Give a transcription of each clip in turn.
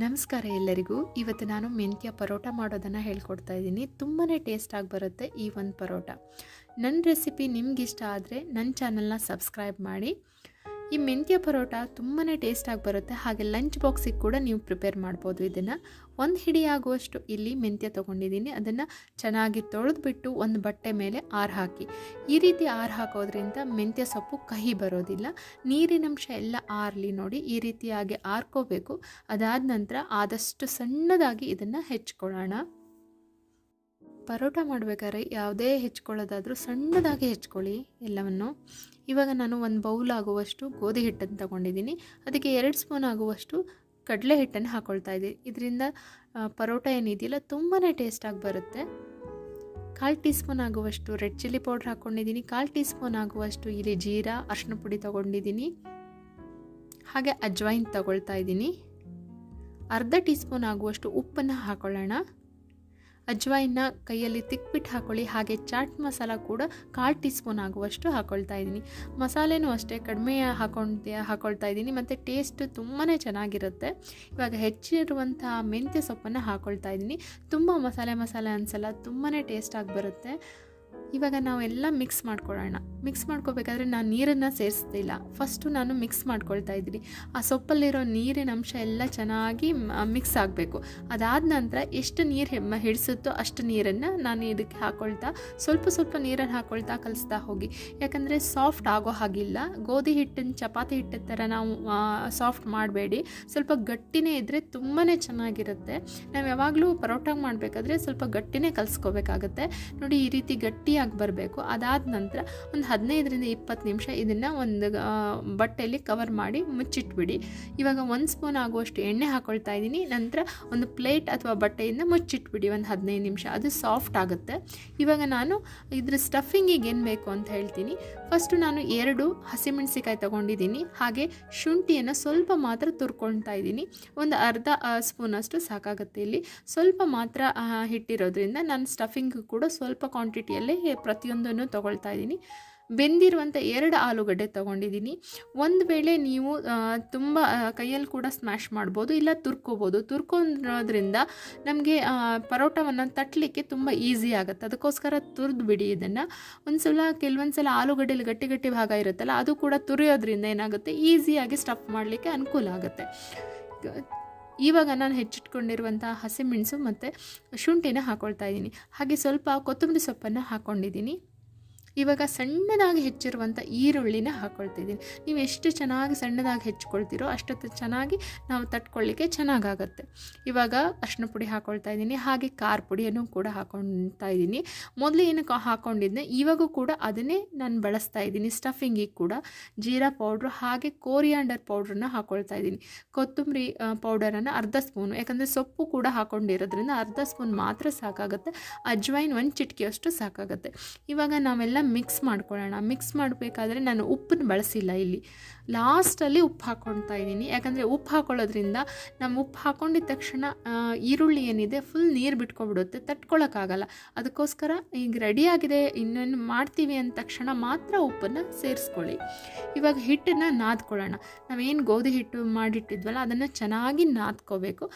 ನಮಸ್ಕಾರ ಎಲ್ಲರಿಗೂ. ಇವತ್ತು ನಾನು ಮೆಂತ್ಯ ಪರೋಟ ಮಾಡೋದನ್ನು ಹೇಳ್ಕೊಡ್ತಾ ಇದ್ದೀನಿ. ತುಂಬಾ ಟೇಸ್ಟಾಗಿ ಬರುತ್ತೆ ಈ ಒಂದು ಪರೋಟ. ನನ್ನ ರೆಸಿಪಿ ನಿಮಗಿಷ್ಟ ಆದರೆ ನನ್ನ ಚಾನಲ್ನ ಸಬ್ಸ್ಕ್ರೈಬ್ ಮಾಡಿ. ಈ ಮೆಂತ್ಯ ಪರೋಟ ತುಂಬಾ ಟೇಸ್ಟಾಗಿ ಬರುತ್ತೆ. ಹಾಗೆ ಲಂಚ್ ಬಾಕ್ಸಿಗೆ ಕೂಡ ನೀವು ಪ್ರಿಪೇರ್ ಮಾಡ್ಬೋದು ಇದನ್ನು. ಒಂದು ಹಿಡಿಯಾಗುವಷ್ಟು ಇಲ್ಲಿ ಮೆಂತ್ಯ ತೊಗೊಂಡಿದ್ದೀನಿ. ಅದನ್ನು ಚೆನ್ನಾಗಿ ತೊಳೆದ್ಬಿಟ್ಟು ಒಂದು ಬಟ್ಟೆ ಮೇಲೆ ಆರು ಹಾಕಿ. ಈ ರೀತಿ ಆರು ಹಾಕೋದ್ರಿಂದ ಮೆಂತ್ಯ ಸೊಪ್ಪು ಕಹಿ ಬರೋದಿಲ್ಲ. ನೀರಿನಂಶ ಎಲ್ಲ ಆರಲಿ ನೋಡಿ ಈ ರೀತಿಯಾಗಿ ಆರ್ಕೋಬೇಕು. ಅದಾದ ನಂತರ ಆದಷ್ಟು ಸಣ್ಣದಾಗಿ ಇದನ್ನು ಹೆಚ್ಕೊಳ್ಳೋಣ. ಪರೋಟ ಮಾಡಬೇಕಾದ್ರೆ ಯಾವುದೇ ಹೆಚ್ಕೊಳ್ಳೋದಾದರೂ ಸಣ್ಣದಾಗಿ ಹೆಚ್ಕೊಳ್ಳಿ ಎಲ್ಲವನ್ನು. ಇವಾಗ ನಾನು ಒಂದು ಬೌಲ್ ಆಗುವಷ್ಟು ಗೋಧಿ ಹಿಟ್ಟನ್ನು ತಗೊಂಡಿದ್ದೀನಿ. ಅದಕ್ಕೆ ಎರಡು ಸ್ಪೂನ್ ಆಗುವಷ್ಟು ಕಡಲೆ ಹಿಟ್ಟನ್ನು ಹಾಕ್ಕೊಳ್ತಾ ಇದ್ದೀನಿ ಇದರಿಂದ ಪರೋಟ ಏನಿದೆಯಲ್ಲ ತುಂಬಾ ಟೇಸ್ಟಾಗಿ ಬರುತ್ತೆ. ಕಾಲು ಟೀ ಸ್ಪೂನ್ ಆಗುವಷ್ಟು ರೆಡ್ ಚಿಲ್ಲಿ ಪೌಡ್ರ್ ಹಾಕ್ಕೊಂಡಿದ್ದೀನಿ ಕಾಲು ಟೀ ಸ್ಪೂನ್ ಆಗುವಷ್ಟು ಇಲ್ಲಿ ಜೀರಾ ಅರ್ಶಿನ ಪುಡಿ ತೊಗೊಂಡಿದ್ದೀನಿ. ಹಾಗೆ ಅಜ್ವೈನ್ ತಗೊಳ್ತಾ ಇದ್ದೀನಿ. ಅರ್ಧ ಟೀ ಸ್ಪೂನ್ ಆಗುವಷ್ಟು ಉಪ್ಪನ್ನು ಹಾಕೊಳ್ಳೋಣ. ಅಜ್ವಾಯಿನ ಕೈಯಲ್ಲಿ ತಿಕ್ಬಿಟ್ಟು ಹಾಕೊಳ್ಳಿ, ಹಾಗೆ ಚಾಟ್ ಮಸಾಲ ಕೂಡ ಕಾಲು ಟೀ ಸ್ಪೂನ್ ಆಗುವಷ್ಟು ಹಾಕ್ಕೊಳ್ತಾ ಇದ್ದೀನಿ. ಮಸಾಲೆನೂ ಅಷ್ಟೇ ಕಡಿಮೆ ಹಾಕೊಂಡು ಹಾಕ್ಕೊಳ್ತಾ ಇದ್ದೀನಿ. ಮತ್ತು ಟೇಸ್ಟ್ ತುಂಬಾ ಚೆನ್ನಾಗಿರುತ್ತೆ. ಇವಾಗ ಹೆಚ್ಚಿರುವಂಥ ಮೆಂತ್ಯ ಸೊಪ್ಪನ್ನು ಹಾಕ್ಕೊಳ್ತಾ ಇದ್ದೀನಿ. ತುಂಬ ಮಸಾಲೆ ಮಸಾಲೆ ಅನಿಸಲ್ಲ ತುಂಬಾ ಟೇಸ್ಟಾಗಿ ಬರುತ್ತೆ. ಇವಾಗ ನಾವೆಲ್ಲ ಮಿಕ್ಸ್ ಮಾಡ್ಕೊಳ್ಳೋಣ. ಮಿಕ್ಸ್ ಮಾಡ್ಕೋಬೇಕಾದ್ರೆ ನಾನು ನೀರನ್ನು ಸೇರಿಸ್ತಿಲ್ಲ ಫಸ್ಟು ನಾನು ಮಿಕ್ಸ್ ಮಾಡ್ಕೊಳ್ತಾ ಇದ್ದೀನಿ. ಆ ಸೊಪ್ಪಲ್ಲಿರೋ ನೀರಿನ ಅಂಶ ಎಲ್ಲ ಚೆನ್ನಾಗಿ ಮಿಕ್ಸ್ ಆಗಬೇಕು. ಅದಾದ ನಂತರ ಎಷ್ಟು ನೀರು ಹಿಡಿಸುತ್ತೋ ಅಷ್ಟು ನೀರನ್ನು ನಾನು ಇದಕ್ಕೆ ಹಾಕ್ಕೊಳ್ತಾ ಸ್ವಲ್ಪ ಸ್ವಲ್ಪ ನೀರನ್ನು ಹಾಕ್ಕೊಳ್ತಾ ಕಲಿಸ್ತಾ ಹೋಗಿ. ಯಾಕಂದರೆ ಸಾಫ್ಟ್ ಆಗೋ ಹಾಗಿಲ್ಲ. ಗೋಧಿ ಹಿಟ್ಟಿನ ಚಪಾತಿ ಹಿಟ್ಟಿನ ಥರ ನಾವು ಸಾಫ್ಟ್ ಮಾಡಬೇಡಿ. ಸ್ವಲ್ಪ ಗಟ್ಟಿನೇ ಇದ್ದರೆ ತುಂಬಾ ಚೆನ್ನಾಗಿರುತ್ತೆ. ನಾವು ಯಾವಾಗಲೂ ಪರೋಟಾಗಿ ಮಾಡಬೇಕಾದ್ರೆ ಸ್ವಲ್ಪ ಗಟ್ಟಿನೇ ಕಲಿಸ್ಕೋಬೇಕಾಗತ್ತೆ. ನೋಡಿ ಈ ರೀತಿ ಗಟ್ಟಿಯಾಗಿ ಬರಬೇಕು. ಅದಾದ ನಂತರ ಒಂದು ಹದಿನೈದರಿಂದ ಇಪ್ಪತ್ತು ನಿಮಿಷ ಇದನ್ನು ಒಂದು ಬಟ್ಟೆಯಲ್ಲಿ ಕವರ್ ಮಾಡಿ ಮುಚ್ಚಿಟ್ಬಿಡಿ. ಇವಾಗ ಒಂದು ಸ್ಪೂನ್ ಆಗುವಷ್ಟು ಎಣ್ಣೆ ಹಾಕ್ಕೊಳ್ತಾ ಇದ್ದೀನಿ. ನಂತರ ಒಂದು ಪ್ಲೇಟ್ ಅಥವಾ ಬಟ್ಟೆಯಿಂದ ಮುಚ್ಚಿಟ್ಬಿಡಿ ಒಂದು ಹದಿನೈದು ನಿಮಿಷ. ಅದು ಸಾಫ್ಟ್ ಆಗುತ್ತೆ. ಇವಾಗ ನಾನು ಇದ್ರ ಸ್ಟಫಿಂಗಿಗೆ ಏನು ಬೇಕು ಅಂತ ಹೇಳ್ತೀನಿ. ಫಸ್ಟು ನಾನು ಎರಡು ಹಸಿಮೆಣಸಿಕಾಯಿ ತೊಗೊಂಡಿದ್ದೀನಿ. ಹಾಗೆ ಶುಂಠಿಯನ್ನು ಸ್ವಲ್ಪ ಮಾತ್ರ ತುರ್ಕೊಳ್ತಾ ಇದ್ದೀನಿ. ಒಂದು ಅರ್ಧ ಸ್ಪೂನಷ್ಟು ಸಾಕಾಗುತ್ತೆ ಇಲ್ಲಿ. ಸ್ವಲ್ಪ ಮಾತ್ರ ಹಿಟ್ಟಿರೋದ್ರಿಂದ ನಾನು ಸ್ಟಫಿಂಗ್ ಕೂಡ ಸ್ವಲ್ಪ ಕ್ವಾಂಟಿಟಿಯಲ್ಲೇ ಪ್ರತಿಯೊಂದನ್ನು ತೊಗೊಳ್ತಾ ಇದ್ದೀನಿ. ಬೆಂದಿರುವಂಥ ಎರಡು ಆಲೂಗಡ್ಡೆ ತೊಗೊಂಡಿದ್ದೀನಿ. ಒಂದು ವೇಳೆ ನೀವು ತುಂಬ ಕೈಯಲ್ಲಿ ಕೂಡ ಸ್ಮ್ಯಾಶ್ ಮಾಡ್ಬೋದು, ಇಲ್ಲ ತುರ್ಕೋಬೋದು. ತುರ್ಕೋದ್ರಿಂದ ನಮಗೆ ಪರೋಟವನ್ನು ತಟ್ಟಲಿಕ್ಕೆ ತುಂಬ ಈಸಿ ಆಗುತ್ತೆ. ಅದಕ್ಕೋಸ್ಕರ ತುರಿದು ಬಿಡಿ ಇದನ್ನು. ಒಂದು ಸಲ ಕೆಲವೊಂದು ಸಲ ಆಲೂಗಡ್ಡೆಲಿ ಗಟ್ಟಿ ಗಟ್ಟಿ ಭಾಗ ಇರುತ್ತಲ್ಲ, ಅದು ಕೂಡ ತುರಿಯೋದ್ರಿಂದ ಏನಾಗುತ್ತೆ ಈಸಿಯಾಗಿ ಸ್ಟಫ್ ಮಾಡಲಿಕ್ಕೆ ಅನುಕೂಲ ಆಗುತ್ತೆ. ಇವಾಗ ನಾನು ಹೆಚ್ಚಿಟ್ಕೊಂಡಿರುವಂಥ ಹಸಿಮೆಣಸು ಮತ್ತು ಶುಂಠಿನ ಹಾಕ್ಕೊಳ್ತಾ ಇದ್ದೀನಿ. ಹಾಗೆ ಸ್ವಲ್ಪ ಕೊತ್ತಂಬರಿ ಸೊಪ್ಪನ್ನು ಹಾಕ್ಕೊಂಡಿದ್ದೀನಿ ಇವಾಗ ಸಣ್ಣದಾಗಿ ಹೆಚ್ಚಿರುವಂಥ ಈರುಳ್ಳಿನ ಹಾಕ್ಕೊಳ್ತಿದ್ದೀನಿ ನೀವು ಎಷ್ಟು ಚೆನ್ನಾಗಿ ಸಣ್ಣದಾಗಿ ಹೆಚ್ಚಿಕೊಳ್ತೀರೋ ಅಷ್ಟೊತ್ತು ಚೆನ್ನಾಗಿ ನಾವು ತಟ್ಕೊಳ್ಳಿಕ್ಕೆ ಚೆನ್ನಾಗಾಗತ್ತೆ. ಇವಾಗ ಅರ್ಶಿನ ಪುಡಿ ಹಾಕ್ಕೊಳ್ತಾ ಇದ್ದೀನಿ, ಹಾಗೆ ಖಾರ ಪುಡಿಯನ್ನು ಕೂಡ ಹಾಕ್ಕೊಳ್ತಾ ಇದ್ದೀನಿ. ಮೊದಲು ಏನಕ್ಕೆ ಹಾಕ್ಕೊಂಡಿದ್ದೆ ಇವಾಗೂ ಕೂಡ ಅದನ್ನೇ ನಾನು ಬಳಸ್ತಾ ಇದ್ದೀನಿ, ಸ್ಟಫಿಂಗಿಗೆ ಕೂಡ. ಜೀರಾ ಪೌಡ್ರು ಹಾಗೆ ಕೋರಿಯಾಂಡರ್ ಪೌಡ್ರನ್ನ ಹಾಕ್ಕೊಳ್ತಾ ಇದ್ದೀನಿ. ಕೊತ್ತಂಬರಿ ಪೌಡರನ್ನು ಅರ್ಧ ಸ್ಪೂನು, ಯಾಕಂದರೆ ಸೊಪ್ಪು ಕೂಡ ಹಾಕ್ಕೊಂಡಿರೋದ್ರಿಂದ ಅರ್ಧ ಸ್ಪೂನ್ ಮಾತ್ರ ಸಾಕಾಗುತ್ತೆ ಅಜ್ವೈನ್ ಒಂದು ಚಿಟಿಕೆಯಷ್ಟು ಸಾಕಾಗುತ್ತೆ. ಇವಾಗ ನಾವೆಲ್ಲ ಮಿಕ್ಸ್ ಮಾಡ್ಕೊಳ್ಳೋಣ. ಮಿಕ್ಸ್ ಮಾಡಬೇಕಾದ್ರೆ ನಾನು ಉಪ್ಪನ್ನು ಬಳಸಿಲ್ಲ ಇಲ್ಲಿ. ಲಾಸ್ಟಲ್ಲಿ ಉಪ್ಪು ಹಾಕ್ಕೊಳ್ತಾ ಇದ್ದೀನಿ. ಯಾಕಂದರೆ ಉಪ್ಪು ಹಾಕೊಳ್ಳೋದ್ರಿಂದ ನಮ್ಮ ಉಪ್ಪು ಹಾಕ್ಕೊಂಡಿದ್ದ ತಕ್ಷಣ ಈರುಳ್ಳಿ ಏನಿದೆ ಫುಲ್ ನೀರು ಬಿಟ್ಕೊಬಿಡುತ್ತೆ. ತಟ್ಕೊಳ್ಳೋಕ್ಕಾಗಲ್ಲ ಅದಕ್ಕೋಸ್ಕರ ಈಗ ರೆಡಿಯಾಗಿದೆ ಇನ್ನೇನು ಮಾಡ್ತೀವಿ ಅಂದ ತಕ್ಷಣ ಮಾತ್ರ ಉಪ್ಪನ್ನು ಸೇರಿಸ್ಕೊಳ್ಳಿ. ಇವಾಗ ಹಿಟ್ಟನ್ನು ನಾದ್ಕೊಳ್ಳೋಣ. ನಾವೇನು ಗೋಧಿ ಹಿಟ್ಟು ಮಾಡಿಟ್ಟಿದ್ವಲ್ಲ, ಅದನ್ನು ಚೆನ್ನಾಗಿ ನಾದ್ಕೋಬೇಕು.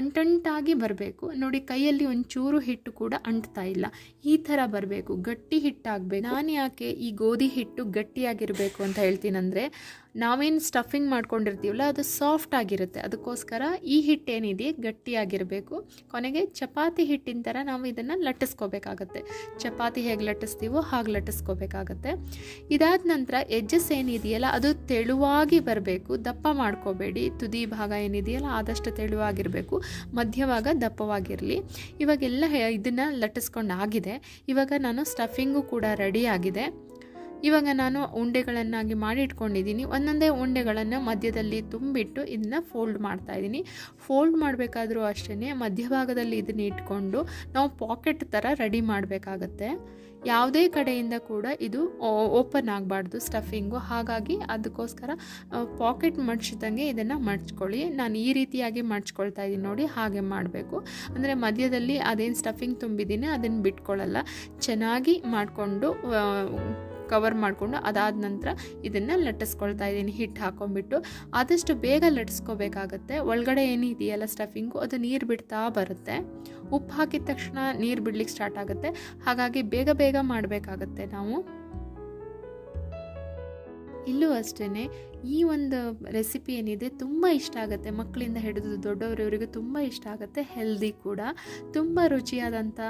ಅಂಟಂಟಾಗಿ ಬರಬೇಕು. ನೋಡಿ ಕೈಯಲ್ಲಿ ಒಂಚೂರು ಹಿಟ್ಟು ಕೂಡ ಅಂಟ್ತಾ ಇಲ್ಲ. ಈ ಥರ ಬರಬೇಕು. ಗಟ್ಟಿ ಹಿಟ್ಟಾಗಬೇಕು. ನಾನು ಯಾಕೆ ಈ ಗೋಧಿ ಹಿಟ್ಟು ಗಟ್ಟಿಯಾಗಿರಬೇಕು ಅಂತ ಹೇಳ್ತೀನಂದರೆ ನಾವೇನು ಸ್ಟಫಿಂಗ್ ಮಾಡ್ಕೊಂಡಿರ್ತೀವಲ್ಲ, ಅದು ಸಾಫ್ಟ್ ಆಗಿರುತ್ತೆ. ಅದಕ್ಕೋಸ್ಕರ ಈ ಹಿಟ್ಟೇನಿದೆ, ಗಟ್ಟಿಯಾಗಿರಬೇಕು. ಕೊನೆಗೆ ಚಪಾತಿ ಹಿಟ್ಟಿನ ಥರ ನಾವು ಇದನ್ನು ಲಟ್ಟಿಸ್ಕೋಬೇಕಾಗತ್ತೆ. ಚಪಾತಿ ಹೇಗೆ ಲಟ್ಟಿಸ್ತೀವೋ ಹಾಗೆ ಲಟ್ಟಿಸ್ಕೋಬೇಕಾಗತ್ತೆ. ಇದಾದ ನಂತರ ಎಜ್ಜಸ್ ಏನಿದೆಯಲ್ಲ, ಅದು ತೆಳುವಾಗಿ ಬರಬೇಕು. ದಪ್ಪ ಮಾಡ್ಕೋಬೇಡಿ. ತುದಿ ಭಾಗ ಏನಿದೆಯಲ್ಲ, ಆದಷ್ಟು ತೆಳುವಾಗಿರಬೇಕು. ಮಧ್ಯವಾಗ ದಪ್ಪವಾಗಿರಲಿ. ಇವಾಗೆಲ್ಲ ಇದನ್ನು ಲಟ್ಟಿಸ್ಕೊಂಡು ಆಗಿದೆ ಇವಾಗ ನಾನು ಸ್ಟಫಿಂಗು ಕೂಡ ರೆಡಿ ಆಗಿದೆ. ಇವಾಗ ನಾನು ಉಂಡೆಗಳನ್ನಾಗಿ ಮಾಡಿ ಇಟ್ಕೊಂಡಿದ್ದೀನಿ. ಒಂದೊಂದೇ ಉಂಡೆಗಳನ್ನು ಮಧ್ಯದಲ್ಲಿ ತುಂಬಿಟ್ಟು ಇದನ್ನ ಫೋಲ್ಡ್ ಮಾಡ್ತಾ ಇದ್ದೀನಿ. ಫೋಲ್ಡ್ ಮಾಡಬೇಕಾದ್ರೂ ಅಷ್ಟೇ ಮಧ್ಯಭಾಗದಲ್ಲಿ ಇದನ್ನ ಇಟ್ಕೊಂಡು ನಾವು ಪಾಕೆಟ್ ಥರ ರೆಡಿ ಮಾಡಬೇಕಾಗತ್ತೆ. ಯಾವುದೇ ಕಡೆಯಿಂದ ಕೂಡ ಇದು ಓಪನ್ ಆಗಬಾರ್ದು ಸ್ಟಫಿಂಗು ಹಾಗಾಗಿ ಅದಕ್ಕೋಸ್ಕರ ಪಾಕೆಟ್ ಮಡ್ಚಿದಂಗೆ ಇದನ್ನು ಮಡ್ಚ್ಕೊಳ್ಳಿ. ನಾನು ಈ ರೀತಿಯಾಗಿ ಮಡ್ಚ್ಕೊಳ್ತಾ ಇದ್ದೀನಿ ನೋಡಿ, ಹಾಗೆ ಮಾಡಬೇಕು. ಅಂದರೆ ಮಧ್ಯದಲ್ಲಿ ಅದೇನು ಸ್ಟಫಿಂಗ್ ತುಂಬಿದ್ದೀನಿ ಅದನ್ನು ಬಿಟ್ಕೊಳ್ಳಲ್ಲ. ಚೆನ್ನಾಗಿ ಮಾಡಿಕೊಂಡು ಕವರ್ ಮಾಡಿಕೊಂಡು ಅದಾದ ನಂತರ ಇದನ್ನು ಲಟ್ಟಿಸ್ಕೊಳ್ತಾ ಇದ್ದೀನಿ. ಹಿಟ್ಟು ಹಾಕೊಂಡ್ಬಿಟ್ಟು ಆದಷ್ಟು ಬೇಗ ಲಟ್ಟಿಸ್ಕೋಬೇಕಾಗತ್ತೆ. ಒಳಗಡೆ ಏನಿದೆಯಲ್ಲ ಸ್ಟಫಿಂಗು ಅದು ನೀರು ಬಿಡ್ತಾ ಬರುತ್ತೆ. ಉಪ್ಪು ಹಾಕಿದ ತಕ್ಷಣ ನೀರು ಬಿಡ್ಲಿಕ್ಕೆ ಸ್ಟಾರ್ಟ್ ಆಗುತ್ತೆ. ಹಾಗಾಗಿ ಬೇಗ ಬೇಗ ಮಾಡಬೇಕಾಗತ್ತೆ ನಾವು. ಇಲ್ಲೂ ಅಷ್ಟೇ ಈ ಒಂದು ರೆಸಿಪಿ ಏನಿದೆ ತುಂಬ ಇಷ್ಟ ಆಗುತ್ತೆ. ಮಕ್ಕಳಿಂದ ಹಿಡಿದು ದೊಡ್ಡವರವರಿಗೂ ತುಂಬ ಇಷ್ಟ ಆಗುತ್ತೆ. ಹೆಲ್ದಿ ಕೂಡ. ತುಂಬ ರುಚಿಯಾದಂಥ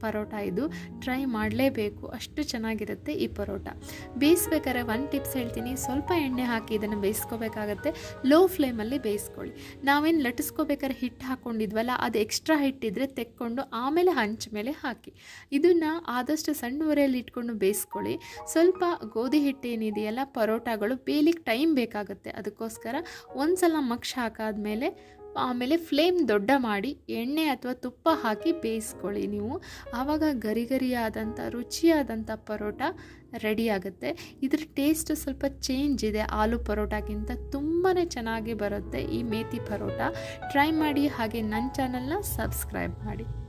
ಪರೋಟ ಇದು. ಟ್ರೈ ಮಾಡಲೇಬೇಕು. ಅಷ್ಟು ಚೆನ್ನಾಗಿರುತ್ತೆ ಈ ಪರೋಟ. ಬೇಯಿಸ್ಬೇಕಾದ್ರೆ ಒಂದು ಟಿಪ್ಸ್ ಹೇಳ್ತೀನಿ. ಸ್ವಲ್ಪ ಎಣ್ಣೆ ಹಾಕಿ ಇದನ್ನು ಬೇಯಿಸ್ಕೋಬೇಕಾಗತ್ತೆ. ಲೋ ಫ್ಲೇಮಲ್ಲಿ ಬೇಯಿಸ್ಕೊಳ್ಳಿ. ನಾವೇನು ಲಟ್ಟಿಸ್ಕೋಬೇಕಾದ್ರೆ ಹಿಟ್ಟು ಹಾಕ್ಕೊಂಡಿದ್ವಲ್ಲ ಅದು ಎಕ್ಸ್ಟ್ರಾ ಹಿಟ್ಟಿದ್ರೆ ತೆಕ್ಕೊಂಡು ಆಮೇಲೆ ಹಂಚ ಮೇಲೆ ಹಾಕಿ. ಇದನ್ನು ಆದಷ್ಟು ಸಣ್ಣ ಒರೆಯಲ್ಲಿ ಇಟ್ಕೊಂಡು ಬೇಯಿಸ್ಕೊಳ್ಳಿ. ಸ್ವಲ್ಪ ಗೋಧಿ ಹಿಟ್ಟು ಏನಿದೆಯಲ್ಲ, ಪರೋಟಗಳು ಬೇಲಿಗೆ ಟೈಮ್ ಬೇಕಾಗುತ್ತೆ. ಅದಕ್ಕೋಸ್ಕರ ಒಂದು ಸಲ ಮಕ್ಷ ಹಾಕಾದ್ಮೇಲೆ ಆಮೇಲೆ ಫ್ಲೇಮ್ ದೊಡ್ಡ ಮಾಡಿ ಎಣ್ಣೆ ಅಥವಾ ತುಪ್ಪ ಹಾಕಿ ಬೇಯಿಸ್ಕೊಳ್ಳಿ ನೀವು. ಆವಾಗ ಗರಿ ಗರಿಯಾದಂಥ ರುಚಿಯಾದಂಥ ಪರೋಟ ರೆಡಿ ಆಗುತ್ತೆ. ಇದ್ರ ಟೇಸ್ಟ್ ಸ್ವಲ್ಪ ಚೇಂಜ್ ಇದೆ. ಆಲೂ ಪರೋಟಕ್ಕಿಂತ ತುಂಬಾ ಚೆನ್ನಾಗಿ ಬರುತ್ತೆ ಈ ಮೇತಿ ಪರೋಟ. ಟ್ರೈ ಮಾಡಿ ಹಾಗೆ ನನ್ನ ಚಾನಲ್ನ ಸಬ್ಸ್ಕ್ರೈಬ್ ಮಾಡಿ.